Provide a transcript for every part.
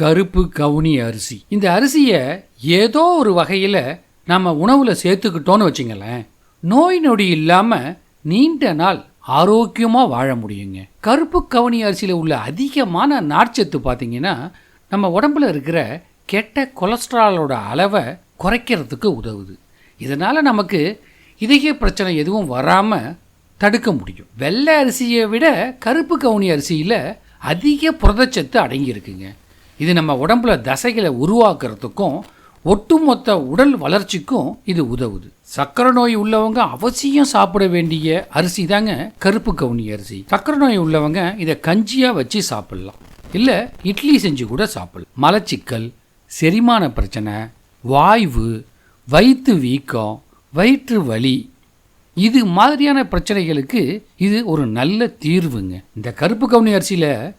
கருப்பு கவுனி அரிசி. இந்த அரிசியை ஏதோ ஒரு வகையில் நம்ம உணவில் சேர்த்துக்கிட்டோன்னு வச்சுங்களேன். நோய் நொடி இல்லாமல் நீண்ட நாள் ஆரோக்கியமாக வாழ முடியுங்க. கருப்பு கவுனி அரிசியில் உள்ள அதிகமான நார்ச்சத்து பார்த்தீங்கன்னா நம்ம உடம்புல இருக்கிற கெட்ட கொலஸ்ட்ராலோட அளவை குறைக்கிறதுக்கு உதவுது. இதனால் நமக்கு இதய பிரச்சனை எதுவும் வராமல் தடுக்க முடியும். வெள்ளை அரிசியை விட கருப்பு கவுனி அரிசியில் அதிக புரதச்சத்து அடங்கியிருக்குங்க. இது நம்ம உடம்புல தசைகளை உருவாக்குறதுக்கும் ஒட்டுமொத்த உடல் வளர்ச்சிக்கும் இது உதவுது. சக்கரை நோய் உள்ளவங்க அவசியம் சாப்பிட வேண்டிய அரிசி தாங்க கருப்பு கவுனி அரிசி. சக்கரை நோய் உள்ளவங்க இதை கஞ்சியாக வச்சு சாப்பிடலாம். இல்லை இட்லி செஞ்சு கூட சாப்பிடலாம். மலச்சிக்கல் செரிமான பிரச்சனை வாய்வு வயிற்று வீக்கம் வயிற்று வலி இது மாதிரியான பிரச்சனைகளுக்கு இது ஒரு நல்ல தீர்வுங்க. இந்த கருப்பு கவுனி அரிசியில்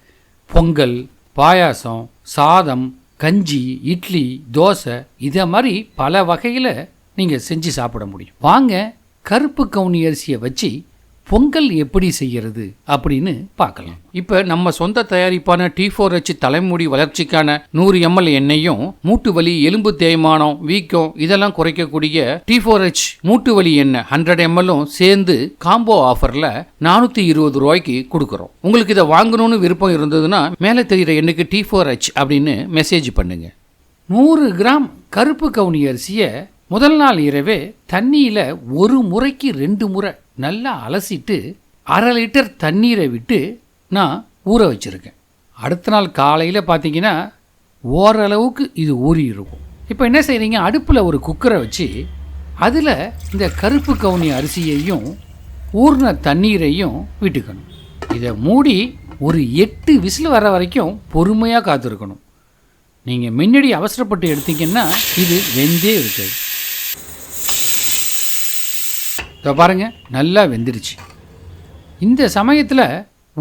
பொங்கல் பாயாசம் சாதம் கஞ்சி இட்லி தோசை இதை மாதிரி பல வகையில் நீங்கள் செஞ்சு சாப்பிட முடியும். வாங்க கருப்பு கவுனி அரிசியை வச்சு பொங்கல் எப்படி செய்கிறது அப்படின்னு பார்க்கலாம். இப்போ நம்ம சொந்த தயாரிப்பான டி ஃபோர் ஹெச் தலைமுடி வளர்ச்சிக்கான நூறு எம்எல் எண்ணெயும் மூட்டு வலி எலும்பு தேய்மானம் வீக்கம் இதெல்லாம் குறைக்கக்கூடிய டி ஃபோர் ஹெச் மூட்டு வலி எண்ணெய் ஹண்ட்ரட் எம்எல்லும் சேர்ந்து காம்போ ஆஃபரில் நானூற்றி இருபது ரூபாய்க்கு கொடுக்குறோம். உங்களுக்கு இதை வாங்கணும்னு விருப்பம் இருந்ததுன்னா மேலே தெரிகிற எண்ணுக்கு டி ஃபோர் ஹெச் அப்படின்னு மெசேஜ் பண்ணுங்க. நூறு கிராம் கருப்பு கவுனி அரிசியை முதல் நாள் இரவே தண்ணியில் ஒரு முறைக்கு ரெண்டு முறை நல்லா அலசிட்டு அரை லிட்டர் தண்ணீரை விட்டு நான் ஊற வச்சுருக்கேன். அடுத்த நாள் காலையில் பார்த்தீங்கன்னா ஓரளவுக்கு இது ஊறி இருக்கும். இப்போ என்ன செய்கிறீங்க அடுப்பில் ஒரு குக்கரை வச்சு அதில் இந்த கருப்பு கவுனி அரிசியையும் ஊறின தண்ணீரையும் விட்டுக்கணும். இதை மூடி ஒரு எட்டு விசில் வர வரைக்கும் பொறுமையாக காத்திருக்கணும். நீங்கள் முன்னாடி அவசரப்பட்டு எடுத்தீங்கன்னா இது வெந்தே இருக்காது. இதோ பாருங்கள் நல்லா வெந்துடுச்சு. இந்த சமயத்தில்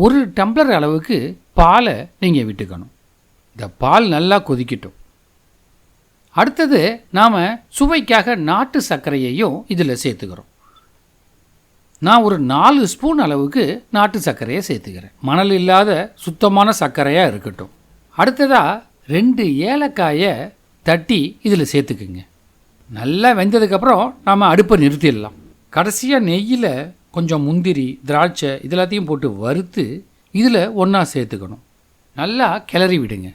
ஒரு டம்ளர் அளவுக்கு பாலை நீங்கள் விட்டுக்கணும். இந்த பால் நல்லா கொதிக்கட்டும். அடுத்தது நாம் சுவைக்காக நாட்டு சர்க்கரையையும் இதில் சேர்த்துக்கிறோம். நான் ஒரு நாலு ஸ்பூன் அளவுக்கு நாட்டு சர்க்கரையை சேர்த்துக்கிறேன். மணல் இல்லாத சுத்தமான சர்க்கரையாக இருக்கட்டும். அடுத்ததாக ரெண்டு ஏலக்காயை தட்டி இதில் சேர்த்துக்குங்க. நல்லா வெந்ததுக்கப்புறம் நாம் அடுப்பை நிறுத்திடலாம். கடைசியாக நெய்யில் கொஞ்சம் முந்திரி திராட்சை இதெல்லாத்தையும் போட்டு வறுத்து இதில் ஒன்றா சேர்த்துக்கணும். நல்லா கிளறி விடுங்க.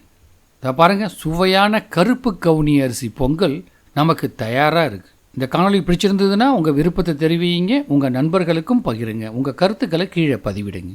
இதை பாருங்கள் சுவையான கருப்பு கவுனி அரிசி பொங்கல் நமக்கு தயாராக இருக்குது இந்த காணொலி பிடிச்சிருந்ததுன்னா உங்கள் விருப்பத்தை தெரிவிங்க உங்கள் நண்பர்களுக்கும் பகிருங்க உங்கள் கருத்துக்களை கீழே பதிவிடுங்க.